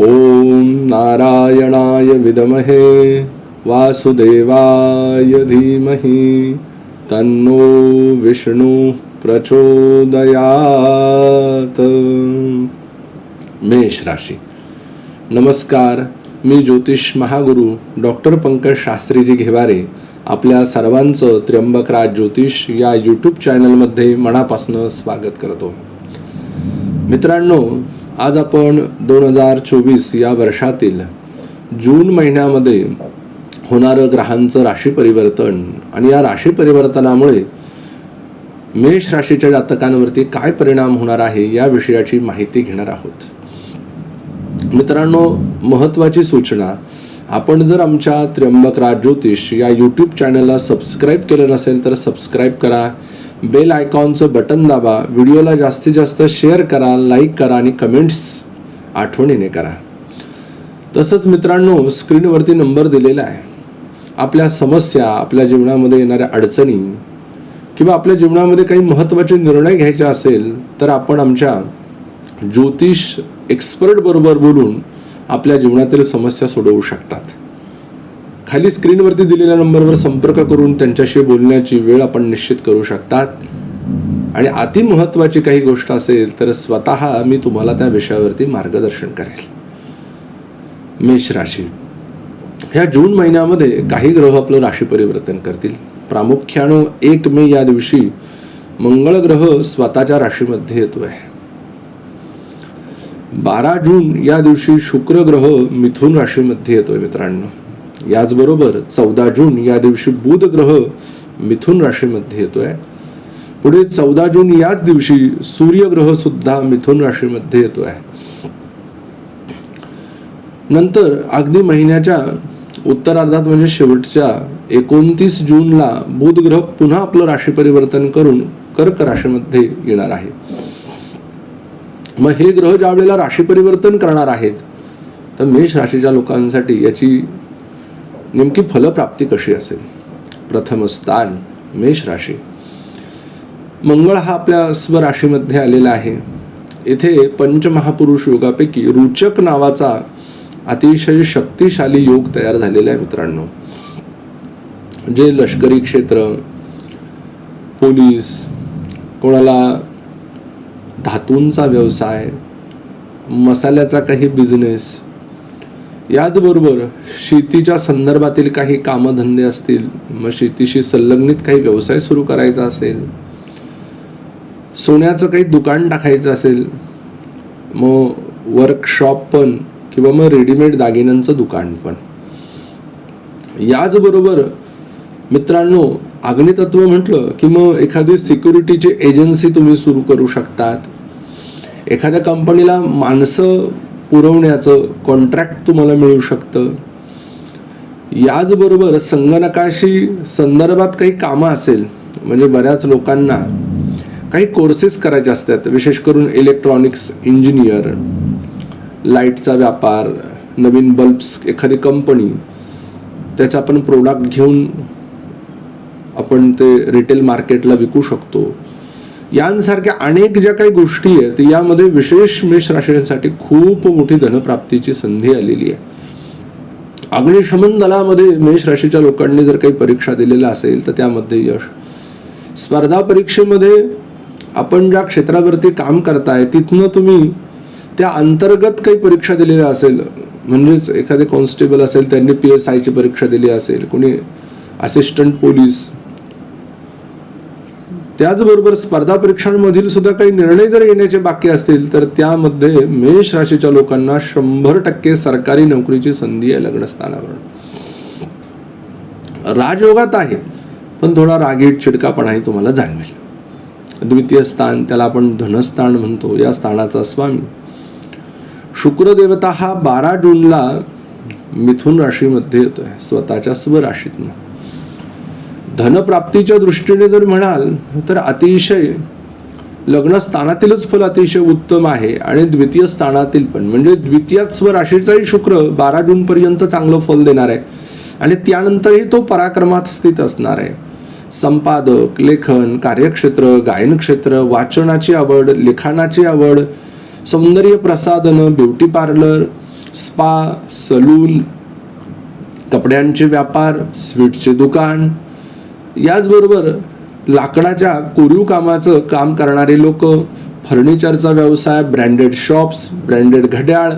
ॐ नारायणाय विदमहे वासुदेवाय धीमहि तन्नो विष्णू प्रचोदयात। मेष राशी। नमस्कार मी ज्योतिष महागुरु डॉक्टर पंकज शास्त्रीजी घेवारे आपल्या सर्वांचं त्र्यंबकराज ज्योतिष या यूट्यूब चॅनलमध्ये मनापासून स्वागत करतो. मित्रांनो आज आपण दोन हजार चोवीस या वर्षातील जून महिन्यामध्ये होणारं ग्रहांचं राशी परिवर्तन आणि या राशी परिवर्तनामुळे मेष राशीच्या जातकांवरती काय परिणाम होणार आहे या विषयाची माहिती घेणार आहोत. मित्रांनो महत्त्वाची सूचना आपण जर आमच्या त्र्यंबकराज ज्योतिष या यूट्यूब चॅनलला सबस्क्राईब केलं नसेल तर सबस्क्राईब करा. बेल आयकॉनचं बटन दाबा व्हिडिओला जास्तीत जास्त शेअर करा लाईक करा आणि कमेंट्स आठवणीने करा. तसंच मित्रांनो स्क्रीनवरती नंबर दिलेला आहे. आपल्या समस्या आपल्या जीवनामध्ये येणाऱ्या अडचणी किंवा आपल्या जीवनामध्ये काही महत्त्वाचे निर्णय घ्यायचे असेल तर आपण आमच्या ज्योतिष एक्सपर्ट बरोबर बोलून आपल्या जीवनातील समस्या सोडवू शकतात. खाली स्क्रीनवरती दिलेल्या नंबरवर संपर्क करून त्यांच्याशी बोलण्याची वेळ आपण निश्चित करू शकतात. आणि अति महत्वाची काही गोष्ट असेल तर स्वतः मी तुम्हाला त्या विषयावरती मार्गदर्शन करेल. मेष राशी. ह्या जून महिन्यामध्ये काही ग्रह आपलं राशी परिवर्तन करतील. प्रामुख्यानं एक मे या दिवशी मंगळ ग्रह स्वतःच्या राशीमध्ये येतोय. बारा जून या दिवशी शुक्र ग्रह मिथुन राशीमध्ये येतोय मित्रांनो. याचबरोबर चौदा जून या दिवशी बुध ग्रह मिथुन राशीमध्ये येतोय. पुढे चौदा जून याच दिवशी सूर्यग्रह सुद्धा मिथुन राशीमध्ये येतो आहे नंतर अगदी महिन्याच्या उत्तरार्धात म्हणजे शेवटच्या एकोणतीस जूनला बुध ग्रह पुन्हा आपलं राशी परिवर्तन करून कर्क राशीमध्ये येणार आहे. मग हे ग्रह ज्या वेळेला राशी परिवर्तन करणार आहेत तर मेष राशीच्या लोकांसाठी याची नेमकी फलप्राप्ती कशी असेल? प्रथम स्थान मेष राशी. मंगळ हा आपल्या स्वराशीमध्ये आलेला आहे. येथे पंचमहापुरुष योगापैकी रुचक नावाचा अतिशय शक्तिशाली योग तयार झालेला आहे मित्रांनो. जे लष्करी क्षेत्र पोलीस कोणाला धातूंचा व्यवसाय मसाल्याचा काही बिझनेस याचबरोबर शेतीच्या संदर्भातील काही कामधंदे असतील मग शेतीशी संलग्नित काही व्यवसाय सुरू करायचा असेल सोन्याचं काही दुकान टाकायचं असेल मग वर्कशॉप पण किंवा मग रेडीमेड दागिन्यांचं दुकान पण. याचबरोबर मित्रांनो अग्नितत्व म्हटलं की मग एखादी सिक्युरिटीची एजन्सी तुम्ही सुरू करू शकतात. एखाद्या कंपनीला माणसं पुरवण्याचं कॉन्ट्रॅक्ट तुम्हाला मिळू शकतं. याचबरोबर संगणकाशी संदर्भात काही कामं असेल म्हणजे बऱ्याच लोकांना काही कोर्सेस करायचे असतात विशेष करून इलेक्ट्रॉनिक्स इंजिनियर लाईटचा व्यापार नवीन बल्ब्स एखादी कंपनी त्याचं आपण प्रोडक्ट घेऊन आपण ते रिटेल मार्केटला विकू शकतो. यांसारख्या अनेक ज्या काही गोष्टी आहेत यामध्ये विशेष मेष राशींसाठी खूप मोठी धनप्राप्तीची संधी आलेली आहे. अग्निशमन दलामध्ये मेष राशीच्या लोकांनी जर काही परीक्षा दिलेल्या असेल तर त्यामध्ये यश. स्पर्धा परीक्षेमध्ये आपण ज्या क्षेत्रावरती काम करताय तिथनं तुम्ही त्या अंतर्गत काही परीक्षा दिलेल्या असेल म्हणजेच एखादे कॉन्स्टेबल असेल त्यांनी पी एस आयची परीक्षा दिली असेल कोणी असिस्टंट पोलीस त्याचबरोबर स्पर्धा परीक्षांमधील सुद्धा काही निर्णय जर येण्याचे बाकी असतील तर त्यामध्ये मेष राशीच्या लोकांना शंभर टक्के सरकारी नोकरीची संधी आहे लग्नस्थानावर राजयोगात आहे पण थोडा रागीट चिडकापणाही तुम्हाला जाणवेल. द्वितीय स्थान त्याला आपण धनस्थान म्हणतो या स्थानाचा स्वामी. शुक्रदेवता हा बारा जूनला मिथुन राशीमध्ये येतोय स्वतःच्या स्वराशीतनं. धनप्राप्तीच्या दृष्टीने जर म्हणाल तर अतिशय लग्न स्थानातीलच फल अतिशय उत्तम आहे आणि द्वितीय स्थानातील पण. म्हणजे द्वितीयात स्वराशीचाही शुक्र बारा जून पर्यंत चांगलं फल देणार आहे. आणि त्यानंतरही तो पराक्रमात स्थित असणार आहे. संपादक लेखन कार्यक्षेत्र गायन क्षेत्र वाचनाची आवड लिखाणाची आवड सौंदर्य प्रसाधनं ब्युटी पार्लर स्पा सलून कपड्यांचे व्यापार स्वीटचे दुकान याचबरोबर लाकडाच्या कोरीव कामाचं काम करणारे लोक फर्निचरचा व्यवसाय ब्रँडेड शॉप्स ब्रँडेड घड्याळ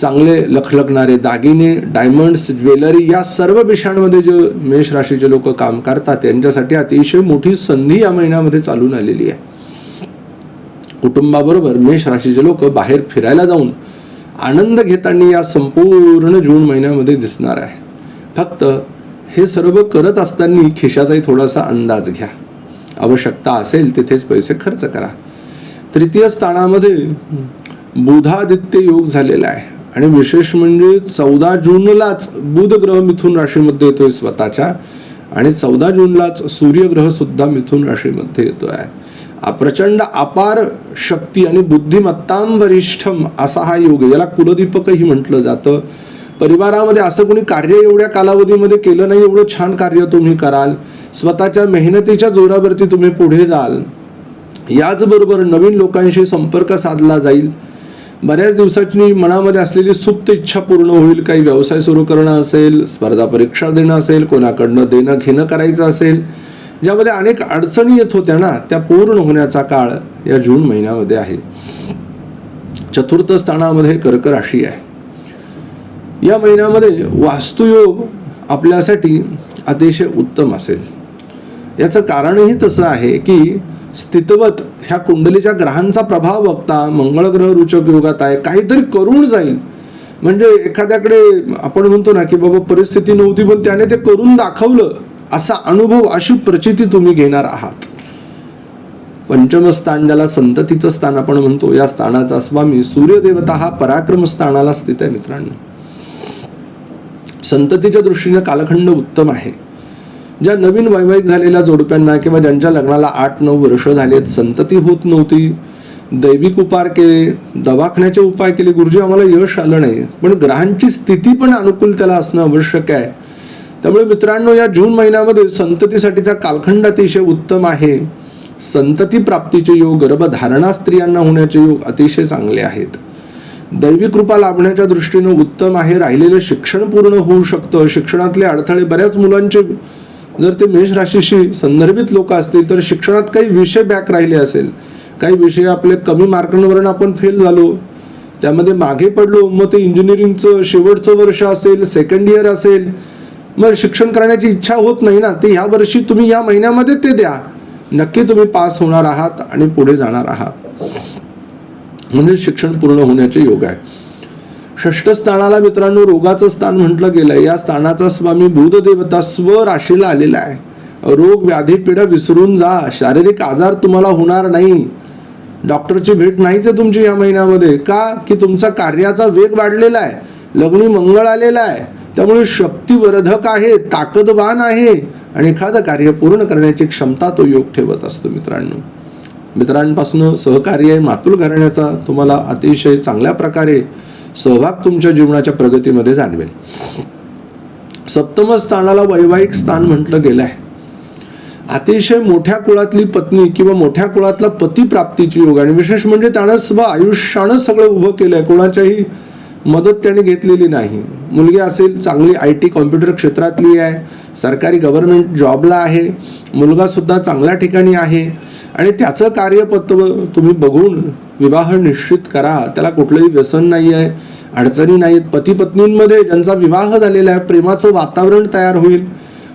चांगले लखलखणारे दागिने डायमंड्स ज्वेलरी या सर्व विषयांमध्ये जे मेष राशीचे लोक काम करतात त्यांच्यासाठी अतिशय मोठी संधी या महिन्यामध्ये चालून आलेली आहे. कुटुंबाबरोबर मेष राशीचे लोक बाहेर फिरायला जाऊन आनंद घेताना या संपूर्ण जून महिन्यामध्ये दिसणार आहे. फक्त हे सर्व करत असताना खिशाचाही थोडासा अंदाज घ्या. आवश्यकता असेल तिथेच पैसे खर्च करा. तृतीय स्थानामध्ये बुधादित्य योग झालेला आहे. आणि विशेष म्हणजे चौदा जूनलाच बुध ग्रह मिथून राशीमध्ये येतोय स्वतःच्या आणि चौदा जूनलाच सूर्यग्रह सुद्धा मिथून राशीमध्ये येतोय. प्रचंड अपार शक्ती आणि बुद्धिमत्तांवरिष्ठम असा हा योग याला कुलदीपकही म्हटलं जातं. परिवारामध्ये असं कोणी कार्य एवढ्या कालावधीमध्ये केलं नाही एवढं छान कार्य तुम्ही कराल. स्वतःच्या मेहनतीच्या जोरावरती तुम्ही पुढे जाल. याचबरोबर नवीन लोकांशी संपर्क साधला जाईल. बऱ्याच दिवसाची मनामध्ये असलेली सुप्त इच्छा पूर्ण होईल. काही व्यवसाय सुरू करणं असेल स्पर्धा परीक्षा देणं असेल कोणाकडनं देणं घेणं करायचं असेल ज्यामध्ये अनेक अडचणी येत होत्या ना त्या पूर्ण होण्याचा काळ या जून महिन्यामध्ये आहे. चतुर्थ स्थानामध्ये कर्क राशी आहे. या महिन्यामध्ये वास्तुयोग आपल्यासाठी अतिशय उत्तम असेल. याचं कारणही तसं आहे की स्थितवत ह्या कुंडलीच्या ग्रहांचा प्रभाव बघता मंगळ ग्रह रुचक योगात आहे काहीतरी करून जाईल. म्हणजे एखाद्याकडे आपण म्हणतो ना की बाबा परिस्थिती नव्हती पण त्याने ते करून दाखवलं असा अनुभव अशी प्रचिती तुम्ही घेणार आहात. पंचम स्थान ज्याला संततीचं स्थान आपण म्हणतो या स्थानाचा स्वामी सूर्यदेवता हा पराक्रम स्थानाला स्थित आहे मित्रांनो. संततीच्या दृष्टीने कालखंड उत्तम आहे. ज्या नवीन वैवाहिक झालेल्या जोडप्यांना किंवा ज्यांच्या लग्नाला आठ नऊ वर्ष झालेत संतती होत नव्हती. दैविक उपार केले दवाखान्याचे उपाय केले. गुरुजी आम्हाला यश आलं नाही. पण ग्रहांची स्थिती पण अनुकूल त्याला असणं आवश्यक आहे. त्यामुळे मित्रांनो या जून महिन्यामध्ये संततीसाठीचा कालखंड अतिशय उत्तम आहे. संतती प्राप्तीचे योग गर्भधारणा स्त्रियांना होण्याचे योग अतिशय चांगले आहेत. दैवी कृपा लाभण्याच्या दृष्टीनं उत्तम आहे. राहिलेलं शिक्षण पूर्ण होऊ शकतं. शिक्षणातले अडथळे बऱ्याच मुलांचे जर ते मेष राशीशी संदर्भित लोक असतील तर शिक्षणात काही विषय बॅक राहिले असेल. काही विषय आपले कमी मार्कांवरून आपण फेल झालो. त्यामध्ये मागे पडलो मग ते इंजिनिअरिंगचं शेवटचं वर्ष असेल सेकंड इयर असेल. मग शिक्षण करण्याची इच्छा होत नाही ना. ते ह्या वर्षी तुम्ही या महिन्यामध्ये ते द्या. नक्की तुम्ही पास होणार आहात आणि पुढे जाणार आहात. म्हणजे शिक्षण पूर्ण होण्याचे योग आहे. षष्ठ स्थानाला मित्रांनो रोगाचं स्थान म्हटलं गेलंय. या स्थानाचा स्वामी बुध देवता स्व राशीला आलेला आहे. रोग व्याधी पिढा विसरून जा. शारीरिक आजार तुम्हाला होणार नाही. डॉक्टरची भेट नाहीच आहे तुमची या महिन्यामध्ये. का? की तुमचा कार्याचा वेग वाढलेला आहे. लग्नी मंगळ आलेला आहे. त्यामुळे शक्तिवर्धक आहे ताकदवान आहे. आणि एखादं कार्य पूर्ण करण्याची क्षमता तो योग ठेवत असतो मित्रांनो. मित्रांपासून सहकार्य मातुल घराण्याचा तुम्हाला अतिशय चांगल्या प्रकारे सहभाग तुमच्या जीवनाच्या प्रगतीमध्ये जाणवेल. सप्तम स्थानाला वैवाहिक स्थान म्हटलं गेलं आहे. अतिशय मोठ्या कुळातली पत्नी किंवा मोठ्या कुळातला पती प्राप्तीची योग आणि विशेष म्हणजे त्यानं स्व आयुष्यानं सगळं उभं केलंय कोणाच्याही मदत त्याने घेतलेली नाही. मुलगी असेल चांगली आय टी कॉम्प्युटर क्षेत्रातली आहे सरकारी गव्हर्नमेंट जॉबला आहे मुलगा सुद्धा चांगल्या ठिकाणी आहे आणि त्याचं कार्यपत्र तुम्ही बघून विवाह निश्चित करा. त्याला कुठलंही व्यसन नाही आहे अडचणी नाहीत पती पत्नींमध्ये ज्यांचा विवाह झालेला आहे प्रेमाचं वातावरण तयार होईल.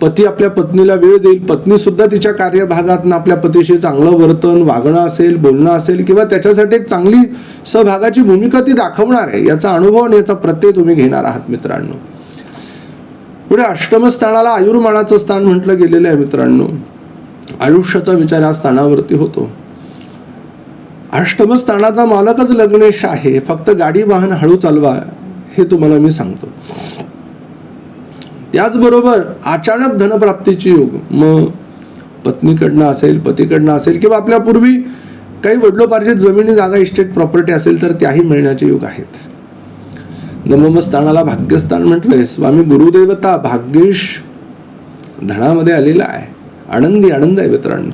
पती आपल्या पत्नीला वेळ देईल. पत्नी सुद्धा तिच्या कार्यभागात आपल्या पतीशी चांगलं वर्तन वागणं असेल बोलणं असेल किंवा त्याच्यासाठी एक चांगली सहभागाची भूमिका ती दाखवणार आहे याचा अनुभव आणि याचा प्रत्यय तुम्ही घेणार आहात मित्रांनो. पुढे अष्टमस्थानाला आयुर्मानाचं स्थान म्हटलं गेलेलं आहे मित्रांनो. आयुष्याचा विचार या स्थानावरती होतो. अष्टम स्थानाचा मालकच लग्नेश आहे. फक्त गाडी वाहन हळू चालवा हे तुम्हाला मी सांगतो. त्याचबरोबर अचानक धनप्राप्तीची योग. मग पत्नीकडनं असेल पतीकडनं असेल किंवा आपल्या पूर्वी काही वडलोपार्जित जमिनी जागा इस्टेट प्रॉपर्टी असेल तर त्याही मिळण्याचे योग आहेत. नवमस्थानाला भाग्यस्थान म्हटलंय. स्वामी गुरुदेवता भाग्येश धनामध्ये आलेला आहे. आनंदी आनंद आहे मित्रांनो.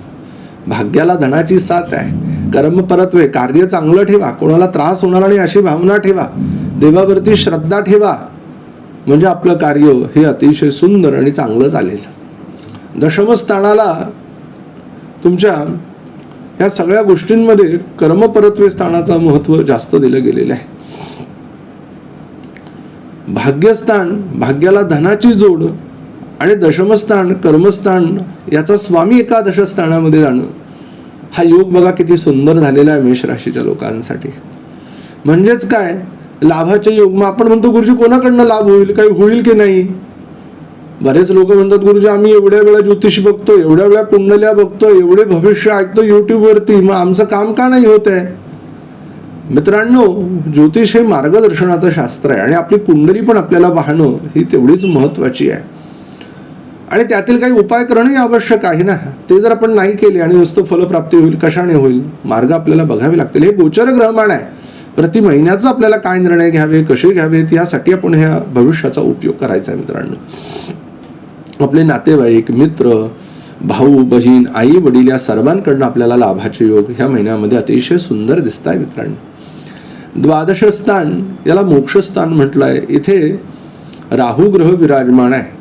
भाग्याला धनाची साथ आहे. कर्म परत्वे कार्य चांगलं ठेवा. कोणाला त्रास होणार नाही अशी भावना ठेवा. देवावरती श्रद्धा ठेवा. म्हणजे आपलं कार्य हे अतिशय सुंदर आणि चांगलं चालेल. दशमस्थानाला तुमच्या या सगळ्या गोष्टींमध्ये कर्मपरत्वे स्थानाचं महत्त्व जास्त दिलं गेलेलं आहे. भाग्यस्थान भाग्याला धनाची जोड आणि दशमस्थान कर्मस्थान याचा स्वामी एकादश स्थानामध्ये जाणं. हा योग बघा किती सुंदर झालेला आहे मेष राशीच्या लोकांसाठी. म्हणजेच काय? लाभाचे योग मग आपण म्हणतो गुरुजी कोणाकडनं लाभ होईल? काही होईल की नाही? बरेच लोक म्हणतात गुरुजी आम्ही एवढ्या वेळा ज्योतिष बघतो एवढ्या वेळा कुंडल्या बघतो एवढे भविष्य ऐकतो युट्यूबवरती मग आमचं काम का नाही होत आहे? मित्रांनो ज्योतिष हे मार्गदर्शनाचं शास्त्र आहे आणि आपली कुंडली पण आपल्याला पाहणं ही तेवढीच महत्वाची आहे. आणि त्यातील काही उपाय करणंही आवश्यक आहे ना? ते जर आपण नाही केले आणि नुसतं फलप्राप्ती होईल कशाने होईल? मार्ग आपल्याला बघावे लागतील. हे गोचर ग्रहमान आहे. प्रति महिन्याचं आपल्याला काय निर्णय घ्यावे कसे घ्यावेत यासाठी आपण ह्या भविष्याचा उपयोग करायचा आहे मित्रांनो. आपले नातेवाईक मित्र भाऊ बहीण आई वडील या सर्वांकडनं आपल्याला लाभाचे योग ह्या महिन्यामध्ये अतिशय सुंदर दिसत आहे मित्रांनो. द्वादश स्थान याला मोक्षस्थान आहे इथे राहू ग्रह विराजमान आहे.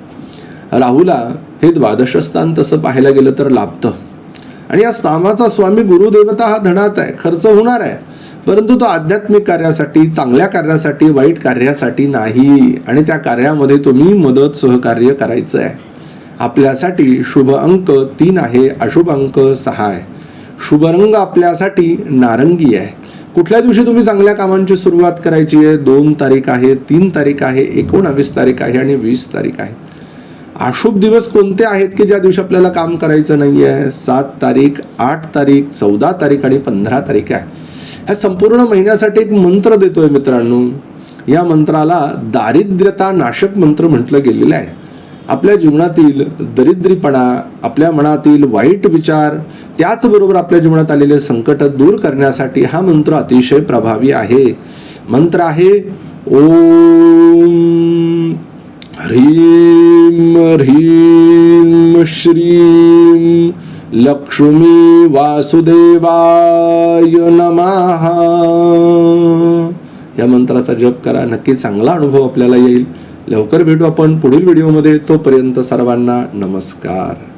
राहूला हे द्वादश स्थान तसं पाहायला गेलं तर लाभतं. आणि या स्थानाचा स्वामी गुरुदेवता हा धनात आहे खर्च होणार आहे. परंतु तो आध्यात्मिक कार्यासाठी चांगल्या कार्यासाठी वाईट कार्यासाठी नाही. आणि त्या कार्यामध्ये तुम्ही मदत सहकार्य करायचं आहे. आपल्यासाठी शुभ अंक तीन आहे अशुभ अंक सहा आहे. शुभ रंग आपल्यासाठी नारंगी आहे. कुठल्या दिवशी तुम्ही चांगल्या कामांची सुरुवात करायची आहे? दोन तारीख आहे तीन तारीख आहे एकोणावीस तारीख आहे आणि वीस तारीख आहे. अशुभ दिवस कोणते आहेत की ज्या दिवशी आपल्याला काम करायचं नाही आहे सात तारीख आठ तारीख चौदा तारीख आणि पंधरा तारीख आहे. ह्या संपूर्ण महिन्यासाठी एक मंत्र देतोय मित्रांनो. या मंत्राला दारिद्र्यता नाशक मंत्र म्हटलं गेलेलं आहे. आपल्या जीवनातील दरिद्रीपणा आपल्या मनातील वाईट विचार त्याचबरोबर आपल्या जीवनात आलेले संकट दूर करण्यासाठी हा मंत्र अतिशय प्रभावी आहे. मंत्र आहे ओम. ह्रीं ह्रीं श्रीम लक्ष्मी वासुदेवाय नमः. या मंत्राचा जप करा नक्की चांगला अनुभव आपल्याला येईल. लवकर भेटू आपण पुढील व्हिडिओमध्ये. तोपर्यंत सर्वांना नमस्कार.